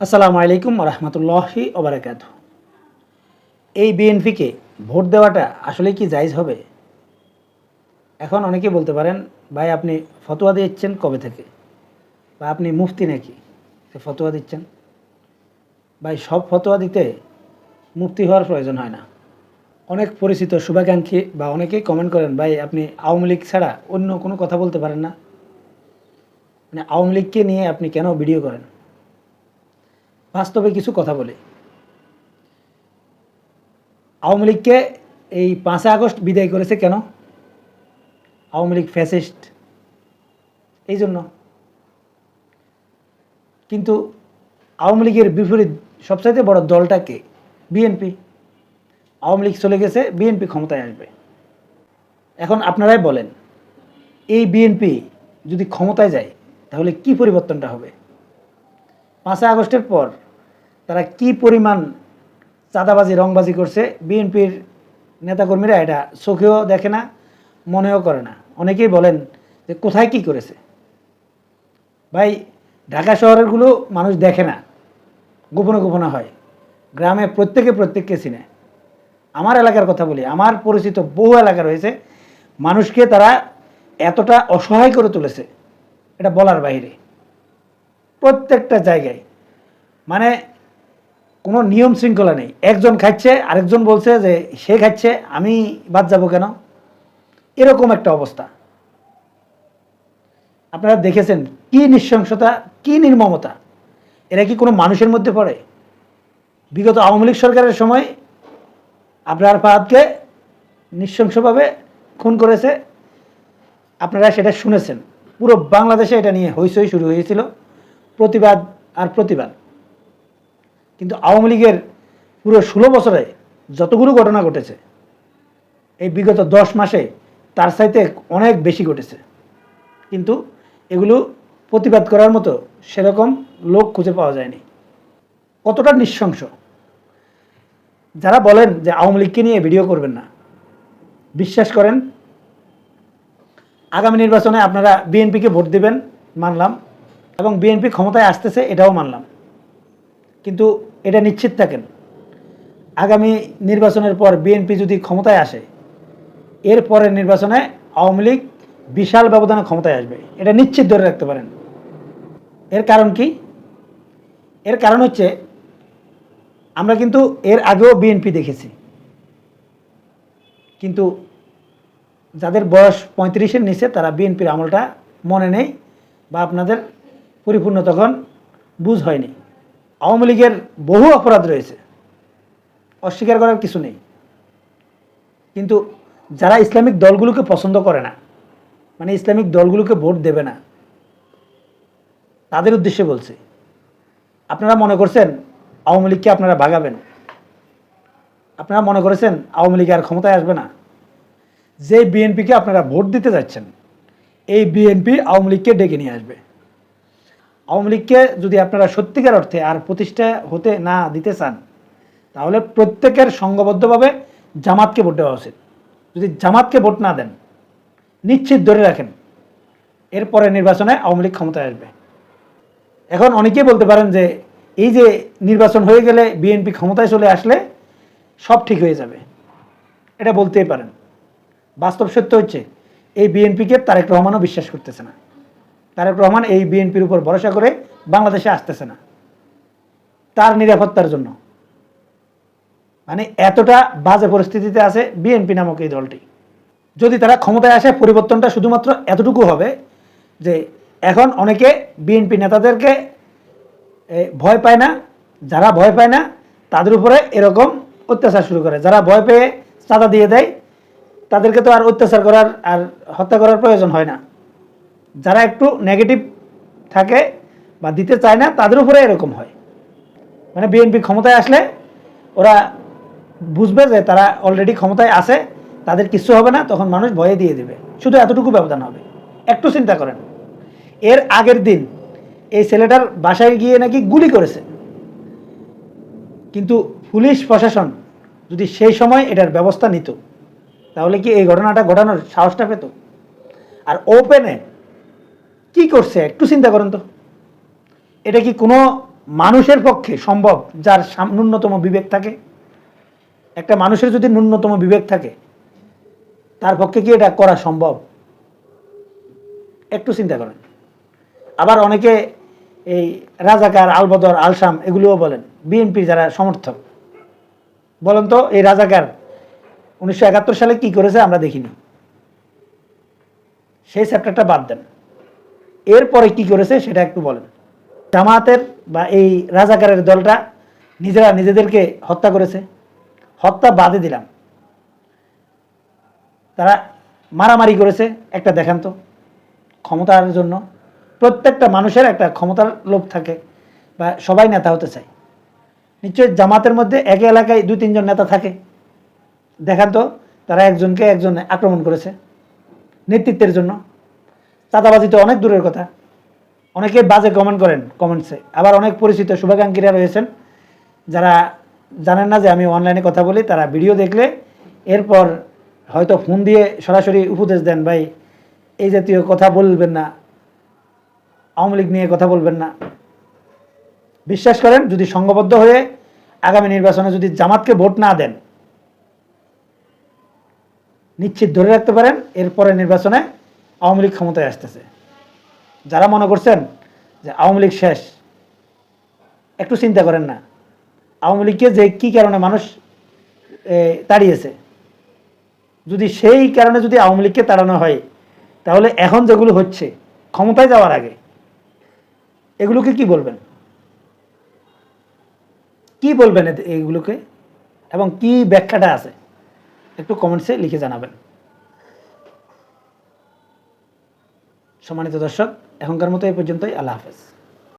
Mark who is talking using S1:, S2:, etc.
S1: আসসালামু আলাইকুম রহমতুল্লাহি ওবরাকাত এই বিএনপিকে ভোট দেওয়াটা আসলে কি জায়জ হবে? এখন অনেকে বলতে পারেন, ভাই, আপনি ফতোয়া দিচ্ছেন কবে থেকে? বা আপনি মুফতি নাকি? ফতোয়া দিচ্ছেন? ভাই, সব ফতোয়া দিতে মুফতি হওয়ার প্রয়োজন হয় না। অনেক পরিচিত শুভাকাঙ্ক্ষী বা অনেকেই কমেন্ট করেন, ভাই, আপনি আওয়ামী লীগ ছাড়া অন্য কোনো কথা বলতে পারেন না? মানে আওয়ামী লীগকে নিয়ে আপনি কেন ভিডিও করেন? বাস্তবে কিছু কথা বলি। আওয়ামী লীগকে এই পাঁচই আগস্ট বিদায় করেছে কেন? আওয়ামী লীগ ফ্যাসিস্ট। এই জন্য। কিন্তু আওয়ামী লীগের বিপরীত সবচাইতে বড় দলটাকে বিএনপি। আওয়ামী লীগ চলে গেছে, বিএনপি ক্ষমতায় আসবে। এখন আপনারাই বলেন, এই বিএনপি যদি ক্ষমতায় যায়, তাহলে কি পরিবর্তনটা হবে? পাঁচই আগস্টের পর তারা কি পরিমাণ চাঁদাবাজি, রংবাজি করছে, বিএনপির নেতাকর্মীরা এটা চোখেও দেখে না, মনেও করে না। অনেকেই বলেন যে কোথায় কি করেছে? ভাই, ঢাকা শহরেরগুলো মানুষ দেখে না, গোপনে গোপনে হয়। গ্রামে প্রত্যেকে প্রত্যেককে চিনে। আমার এলাকার কথা বলি, আমার পরিচিত বহু এলাকা রয়েছে, মানুষকে তারা এতটা অসহায় করে তুলেছে, এটা বলার বাইরে। প্রত্যেকটা জায়গায়। মানে কোনো নিয়ম শৃঙ্খলা নেই। একজন খাচ্ছে, আরেকজন বলছে যে, সে খাচ্ছে, আমি বাদ যাব কেন? এরকম একটা অবস্থা। আপনারা দেখেছেন কি নৃশংসতা, কি নির্মমতা? এরা কি কোনো মানুষের মধ্যে পড়ে? বিগত আওয়ামী লীগ সরকারের সময় আপনার ফাহাদকে নৃশংসভাবে খুন করেছে। আপনারা সেটা শুনেছেন। পুরো বাংলাদেশে এটা নিয়ে হইচই শুরু হয়েছিল। প্রতিবাদ আর প্রতিবাদ। কিন্তু আওয়ামী লীগের পুরো ষোলো বছরে যতগুলো ঘটনা ঘটেছে, এই বিগত দশ মাসে তার চাইতে অনেক বেশি ঘটেছে। কিন্তু এগুলো প্রতিবাদ করার মতো সেরকম লোক খুঁজে পাওয়া যায়নি। কতটা নৃশংস। যারা বলেন যে আওয়ামী লীগকে নিয়ে ভিডিও করবেন না, বিশ্বাস করেন, আগামী নির্বাচনে আপনারা বিএনপিকে ভোট দেবেন, মানলাম, এবং বিএনপি ক্ষমতায় আসতেছে এটাও মানলাম। কিন্তু এটা নিশ্চিত থাকেন, আগামী নির্বাচনের পর বিএনপি যদি ক্ষমতায় আসে, এর পরের নির্বাচনে আওয়ামী লীগ বিশাল ব্যবধানে ক্ষমতায় আসবে, এটা নিশ্চিত ধরে রাখতে পারেন। এর কারণ কি? এর কারণ হচ্ছে, আমরা কিন্তু এর আগেও বিএনপি দেখেছি। কিন্তু যাদের বয়স পঁয়ত্রিশের নিচে, তারা বিএনপির আমলটা মনে নেই বা আপনাদের পরিপূর্ণ তখন বুঝ হয়নি। আওয়ামী লীগের বহু অপরাধ রয়েছে। অস্বীকার করার কিছু নেই। কিন্তু যারা ইসলামিক দলগুলোকে পছন্দ করে না মানে ইসলামিক দলগুলোকে ভোট দেবে না, তাদের উদ্দেশ্যে বলছি, আপনারা মনে করছেন আওয়ামী লীগকে আপনারা ভাগাবেন? আপনারা মনে করেছেন আওয়ামী লীগ আর ক্ষমতায় আসবে না? যে বিএনপিকে আপনারা ভোট দিতে যাচ্ছেন, এই বিএনপি আওয়ামী লীগকে ডেকে নিয়ে আসবে। আওয়ামী লীগকে যদি আপনারা সত্যিকার অর্থে আর প্রতিষ্ঠা হতে না দিতে চান, তাহলে প্রত্যেকের সংঘবদ্ধভাবে জামাতকে ভোট দেওয়া উচিত। যদি জামাতকে ভোট না দেন, নিশ্চিত ধরে রাখেন, এরপরে নির্বাচনে আওয়ামী লীগ ক্ষমতায় আসবে। এখন অনেকেই বলতে পারেন যে, এই যে নির্বাচন হয়ে গেলে বিএনপি ক্ষমতায় চলে আসলে সব ঠিক হয়ে যাবে। এটা বলতেই পারেন। বাস্তব সত্য হচ্ছে, এই বিএনপিকে তারেক রহমানও বিশ্বাস করতেছে না। তারেক রহমান এই বিএনপির উপর ভরসা করে বাংলাদেশে আসতেছে না। তার নিরাপত্তার জন্য। মানে এতটা বাজে পরিস্থিতিতে আছে বিএনপি নামক এই দলটি। যদি তারা ক্ষমতায় আসে, পরিবর্তনটা শুধুমাত্র এতটুকু হবে যে এখন অনেকে বিএনপি নেতাদেরকে ভয় পায় না। যারা ভয় পায় না, তাদের উপরে এরকম অত্যাচার শুরু করে। যারা ভয় পেয়ে চাঁদা দিয়ে দেয়, তাদেরকে তো আর অত্যাচার করার আর হত্যা করার প্রয়োজন হয় না। যারা একটু নেগেটিভ থাকে বা দিতে চায় না, তাদের উপরে এরকম হয়। মানে বিএনপি ক্ষমতায় আসলে ওরা বুঝবে যে তারা অলরেডি ক্ষমতায় আছে, তাদের কিছু হবে না, তখন মানুষ ভয়ে দিয়ে দেবে। শুধু এতটুকু ব্যবধান হবে। একটু চিন্তা করেন, এর আগের দিন এই ছেলেটার বাসায় গিয়ে নাকি গুলি করেছে। কিন্তু পুলিশ প্রশাসন যদি সেই সময় এটার ব্যবস্থা নিত, তাহলে কি এই ঘটনাটা ঘটানোর সাহসটা পেত? আর ওপেনে কি করছে? একটু চিন্তা করেন তো। এটা কি কোনো মানুষের পক্ষে সম্ভব যার ন্যূনতম বিবেক থাকে? একটা মানুষের যদি ন্যূনতম বিবেক থাকে, তার পক্ষে কি এটা করা সম্ভব? একটু চিন্তা করেন। আবার অনেকে এই রাজাকার, আলবদর, আলসাম এগুলোও বলেন বিএনপি যারা সমর্থক। বলেন তো, এই রাজাকার উনিশশো একাত্তর সালে কি করেছে আমরা দেখিনি। সেই চ্যাপ্টারটা বাদ দেন। এরপরে কি করেছে সেটা একটু বলেন। জামায়াতের বা এই রাজাকারের দলটা নিজেরা নিজেদেরকে হত্যা করেছে। হত্যা বাদে দিলাম। তারা মারামারি করেছে, একটা দেখান তো, ক্ষমতার জন্য। প্রত্যেকটা মানুষের একটা ক্ষমতার লোভ থাকে বা সবাই নেতা হতে চায়। নিশ্চয়ই জামাতের মধ্যে একই এলাকায় দুই তিনজন নেতা থাকে। দেখান তো, তারা একজনকে একজন আক্রমণ করেছে নেতৃত্বের জন্য। চাঁদাবাজি তো অনেক দূরের কথা। অনেকে বাজে কমেন্ট করেন কমেন্টসে আবার অনেক পরিচিত শুভাকাঙ্ক্ষীরা রয়েছেন, যারা জানেন না যে আমি অনলাইনে কথা বলি, তারা ভিডিও দেখলে এরপর হয়তো ফোন দিয়ে সরাসরি উপদেশ দেন, ভাই, এই জাতীয় কথা বলবেন না, আওয়ামী লীগ নিয়ে কথা বলবেন না। বিশ্বাস করেন, যদি সংঘবদ্ধ হয়ে আগামী নির্বাচনে যদি জামাতকে ভোট না দেন, নিশ্চিত ধরে রাখতে পারেন এরপরে নির্বাচনে আওয়ামী লীগ ক্ষমতায় আসতেছে। যারা মনে করছেন যে আওয়ামী লীগ শেষ, একটু চিন্তা করেন না। আওয়ামী লীগকে যে কী কারণে মানুষ তাড়িয়েছে? যদি সেই কারণে যদি আওয়ামী লীগকে তাড়ানো হয়, তাহলে এখন যেগুলো হচ্ছে, ক্ষমতায় যাওয়ার আগে, এগুলোকে কি বলবেন? কি বলবেন এগুলোকে? এবং কি ব্যাখ্যাটা আছে? একটু কমেন্টসে লিখে জানাবেন। সম্মানিত দর্শক এখনকার মতো এই পর্যন্তই আল্লাহ হাফেজ।